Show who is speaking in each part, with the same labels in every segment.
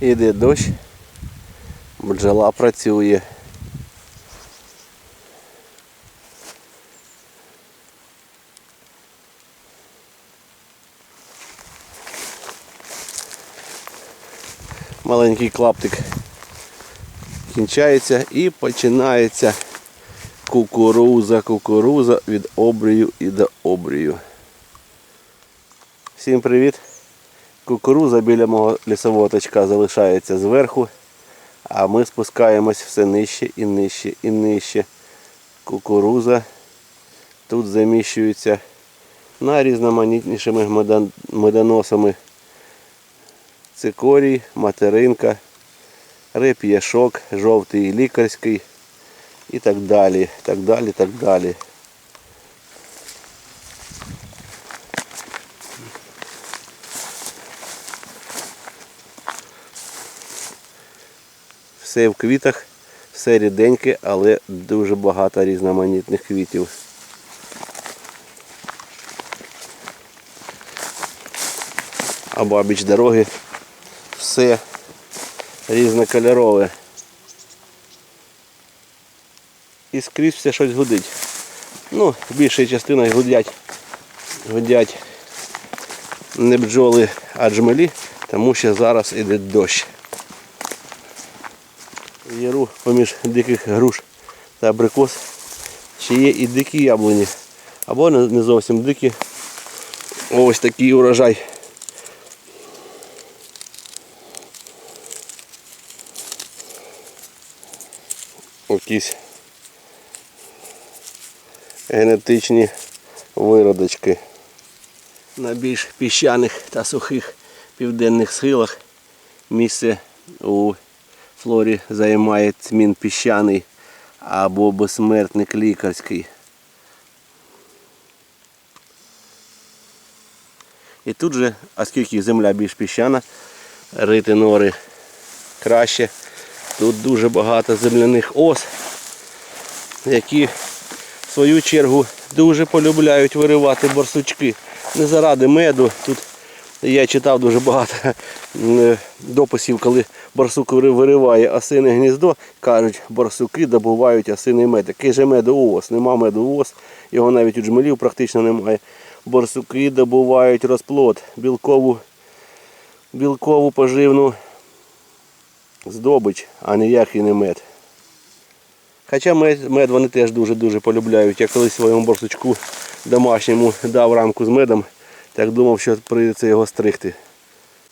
Speaker 1: Іде дощ, бджола працює. Маленький клаптик кінчається і починається кукуруза, кукуруза від обрію і до обрію. Всім привіт! Кукуруза біля мого лісового точка залишається зверху, а ми спускаємось все нижче і нижче і нижче. Кукуруза тут заміщується найрізноманітнішими медоносами. Цикорій, материнка, реп'яшок, жовтий лікарський і так далі, так далі, так далі. Все в квітах, все ріденьке, але дуже багато різноманітних квітів. А бабіч дороги все різнокольорове. І скрізь все щось гудить. Ну, більша частина гудять. Гудять не бджоли, а джмелі, тому що зараз іде дощ. Яру поміж диких груш та абрикос ще є і дикі яблуні. Або не зовсім дикі. Ось такий урожай. Якісь генетичні виродочки. На більш піщаних та сухих південних схилах місце у флорі займає цмін піщаний або безсмертник лікарський. І тут же, оскільки земля більш піщана, рити нори краще. Тут дуже багато земляних ос, які в свою чергу дуже полюбляють виривати борсучки. Не заради меду. Тут я читав дуже багато е, дописів, коли барсук вириває осине гніздо, кажуть, барсуки добувають осиний мед. Який же мед у? Нема меду у його навіть у джмелів практично немає. Барсуки добувають розплод, білкову, білкову поживну здобич, а ніякий не мед. Хоча мед, мед вони теж дуже-дуже полюбляють. Я колись своєму борсучку домашньому дав рамку з медом, так думав, що прийдеться його стригти.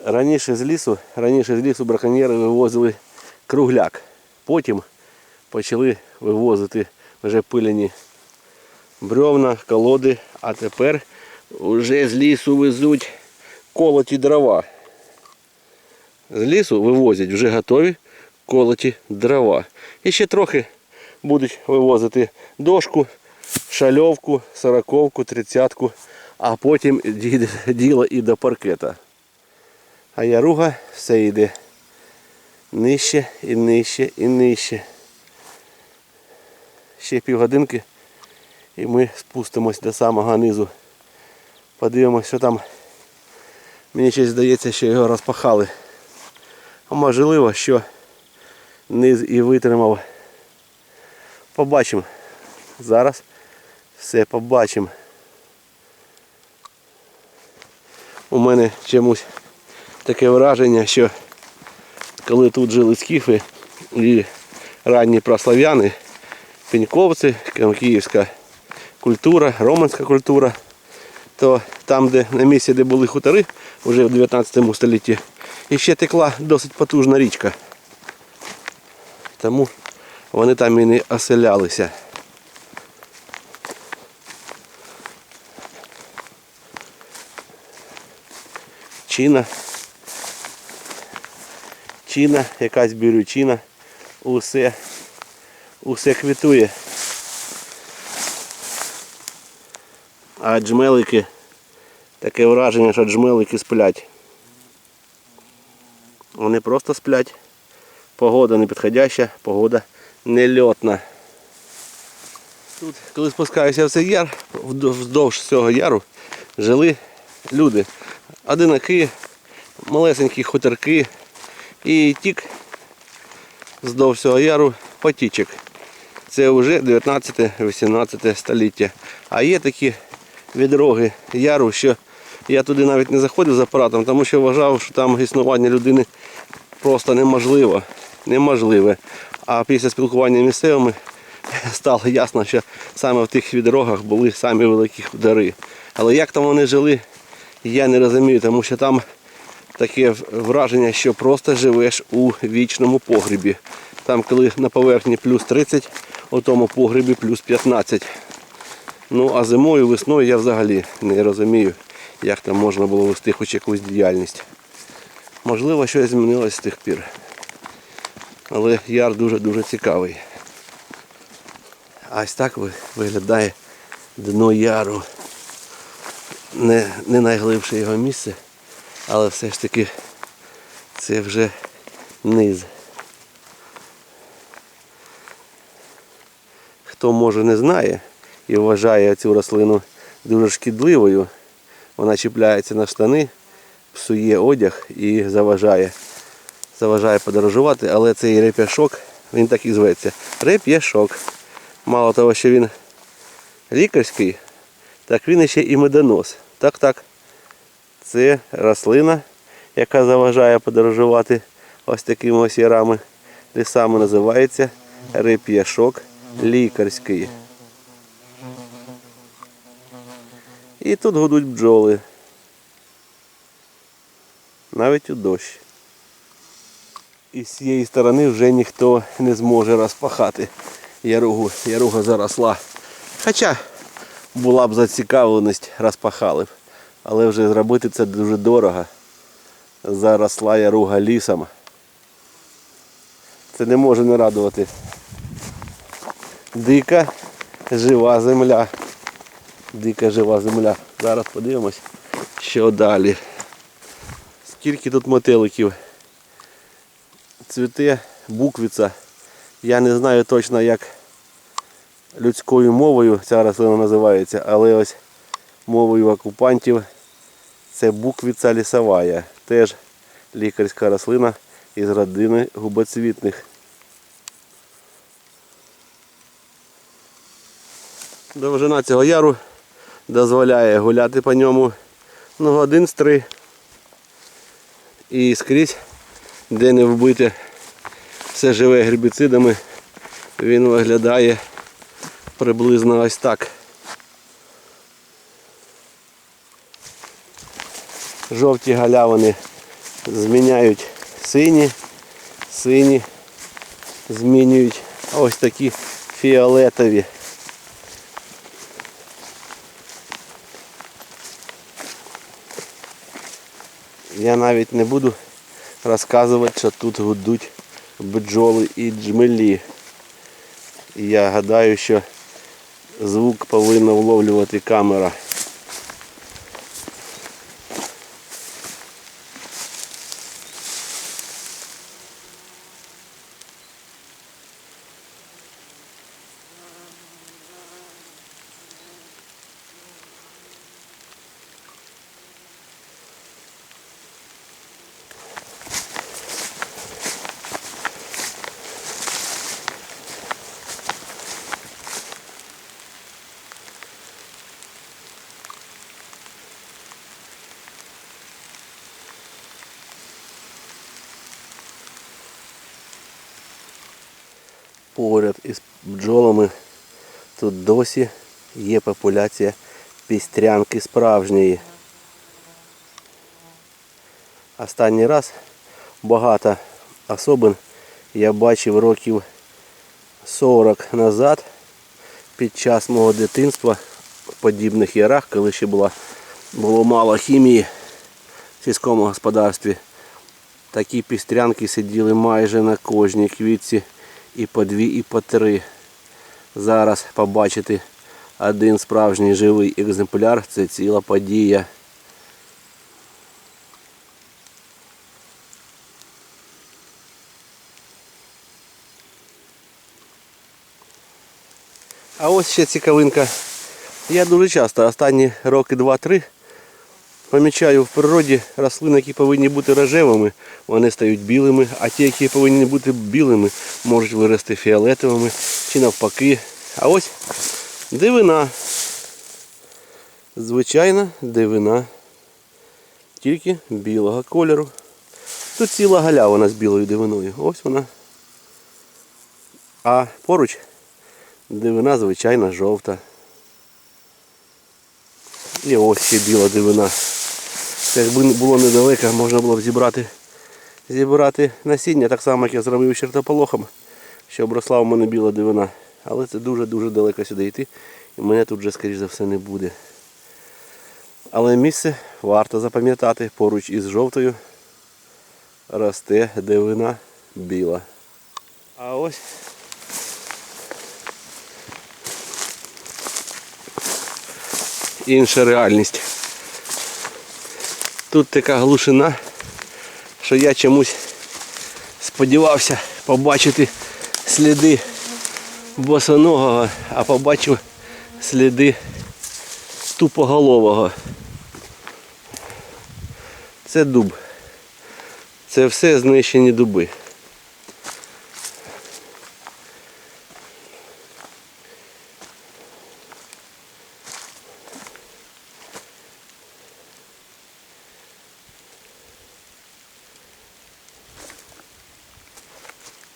Speaker 1: Раніше з лісу, раніше з лісу браконьєри вивозили кругляк. Потім почали вивозити вже пиляні бревна, колоди, а тепер вже з лісу везуть колоті дрова. З лісу вивозять вже готові колоті дрова. І ще трохи будуть вивозити дошку, шальовку, сороковку, тридцятку, а потім діло і до паркета. А яруга все йде нижче і нижче і нижче. Ще півгодинки і ми спустимось до самого низу. Подивимось, що там. Мені щось здається, що його розпахали. А можливо, що низ і витримав. Побачимо. Зараз все побачимо. У мене чомусь таке враження, що коли тут жили скіфи і ранні прослав'яни, пеньковці, київська культура, романська культура, то там, де на місці, де були хутори, вже в 19 столітті, і ще текла досить потужна річка. Тому вони там і не оселялися. Чина. Чина, якась бірючина. Усе, усе квітує. А джмелики, таке враження, що джмелики сплять. Вони просто сплять. Погода не підходяща, погода нельотна. Тут, коли спускаюся в цей яр, вздовж цього яру жили люди. Одинаки, малесенькі хуторки, І тік здовж цього яру потічок. Це вже 19-18 століття. А є такі відроги яру, що я туди навіть не заходив з апаратом, тому що вважав, що там існування людини просто неможливо. Неможливе. А після спілкування з місцевими стало ясно, що саме в тих відрогах були самі великі дари. Але як там вони жили, я не розумію, тому що там таке враження, що просто живеш у вічному погрібі. Там, коли на поверхні плюс 30, у тому погребі плюс 15. Ну а зимою, весною я взагалі не розумію, як там можна було вести хоч якусь діяльність. Можливо, щось змінилось з тих пір. Але яр дуже-дуже цікавий. Ось так виглядає дно яру. Не, не найглибше його місце, але все ж таки це вже низ. Хто може не знає і вважає цю рослину дуже шкідливою, вона чіпляється на штани, псує одяг і заважає. Заважає подорожувати, але цей реп'яшок, він так і зветься. Реп'яшок. Мало того, що він лікарський, так він ще і медонос. Так, так. Це рослина, яка заважає подорожувати ось такими ось ярами. Лісами називається реп'яшок лікарський. І тут гудуть бджоли. Навіть у дощ. І з цієї сторони вже ніхто не зможе розпахати яругу. Яруга заросла. Хоча була б зацікавленість, розпахали б. Але вже зробити це дуже дорого. Заросла яруга лісом. Це не може не радувати. Дика жива земля. Дика жива земля. Зараз подивимось, що далі. Скільки тут мотеликів. Цвіте буквиця. Я не знаю точно як людською мовою ця рослина називається, але ось мовою окупантів це буквиця лісовая. Теж лікарська рослина із родини губоцвітних. Довжина цього яру дозволяє гуляти по ньому ну, годин з три. І скрізь, де не вбите все живе гербіцидами, він виглядає приблизно ось так. Жовті галявини зміняють сині, сині змінюють ось такі фіолетові. Я навіть не буду розказувати, що тут гудуть бджоли і джмелі. Я гадаю, що звук повинна вловлювати камера. Поряд із бджолами тут досі є популяція пістрянки справжньої. Останній раз багато особин я бачив років 40 назад під час мого дитинства в подібних ярах, коли ще була, було мало хімії в сільському господарстві. Такі пістрянки сиділи майже на кожній квітці і по дві, і по три. Зараз побачити один справжній живий екземпляр це ціла подія. А ось ще цікавинка. Я дуже часто, останні роки 2-3, помічаю в природі рослини, які повинні бути рожевими, вони стають білими, а ті, які повинні бути білими, можуть вирости фіолетовими чи навпаки. А ось дивина. Звичайна дивина. Тільки білого кольору. Тут ціла галявина з білою дивиною. Ось вона. А поруч дивина звичайна жовта. І ось ще біла дивина. Це Якби було недалеко, можна було б зібрати, зібрати насіння, так само, як я зробив чертополохом, щоб росла у мене біла дивина. Але це дуже-дуже далеко сюди йти. І мене тут вже, скоріш за все, не буде. Але місце варто запам'ятати поруч із жовтою росте дивина біла. А ось інша реальність. Тут така глушина, що я чомусь сподівався побачити сліди босоногого, а побачив сліди тупоголового. Це дуб. Це все знищені дуби.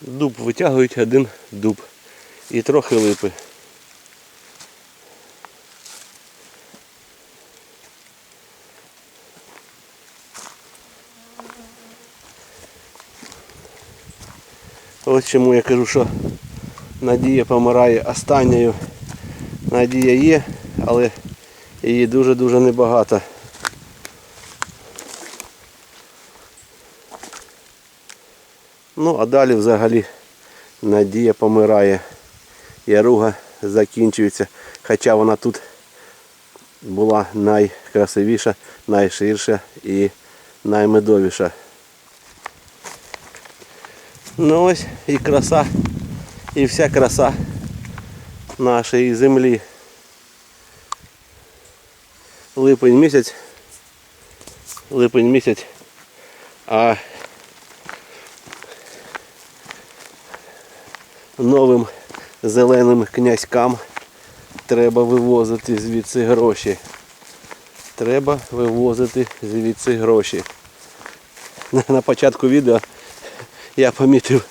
Speaker 1: Дуб витягують один дуб і трохи липи. Ось чому я кажу, що надія помирає останньою. Надія є, але її дуже-дуже небагато. Ну, а далі взагалі надія помирає. Яруга закінчується, хоча вона тут була найкрасивіша, найширша і наймедовіша. Ну ось і краса, і вся краса нашої землі. Липень місяць. Липень місяць. А новим зеленим князькам треба вивозити звідси гроші. Треба вивозити звідси гроші. На- початку відео я помітив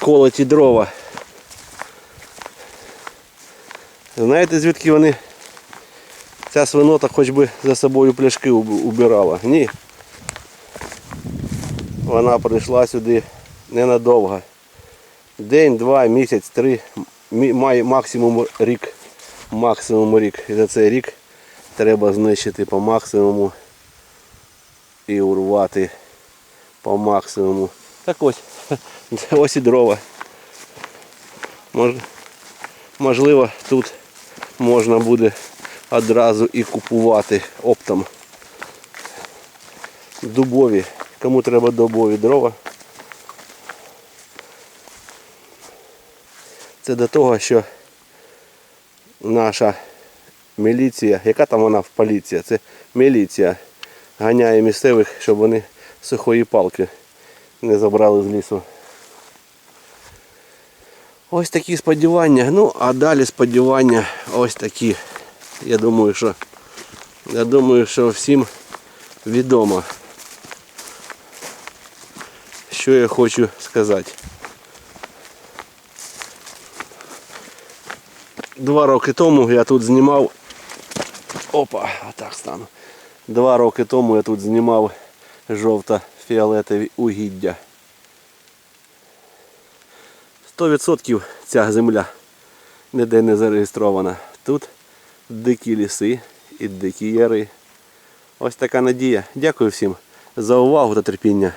Speaker 1: колоті дрова. Знаєте звідки вони? Ця свинота хоч би за собою пляшки убирала. Ні. Вона прийшла сюди ненадовго. День, два, місяць, три, май- максимум рік. Максимум рік. І за цей рік треба знищити по максимуму і урвати по максимуму. Так ось. Ось і дрова. Мож- Можливо, тут можна буде одразу і купувати оптом. Дубові. Кому треба дубові дрова. Це до того, що наша міліція, яка там вона в поліція, це міліція ганяє місцевих, щоб вони сухої палки не забрали з лісу. Ось такі сподівання. Ну, а далі сподівання ось такі. Я думаю, що я думаю, що всім відомо, що я хочу сказати. Два роки тому я тут знімав. Опа, отак стану. Два роки тому я тут знімав жовто-фіолетові угіддя. 100% ця земля ніде не зареєстрована. Тут дикі ліси і дикі яри. Ось така надія. Дякую всім за увагу та терпіння.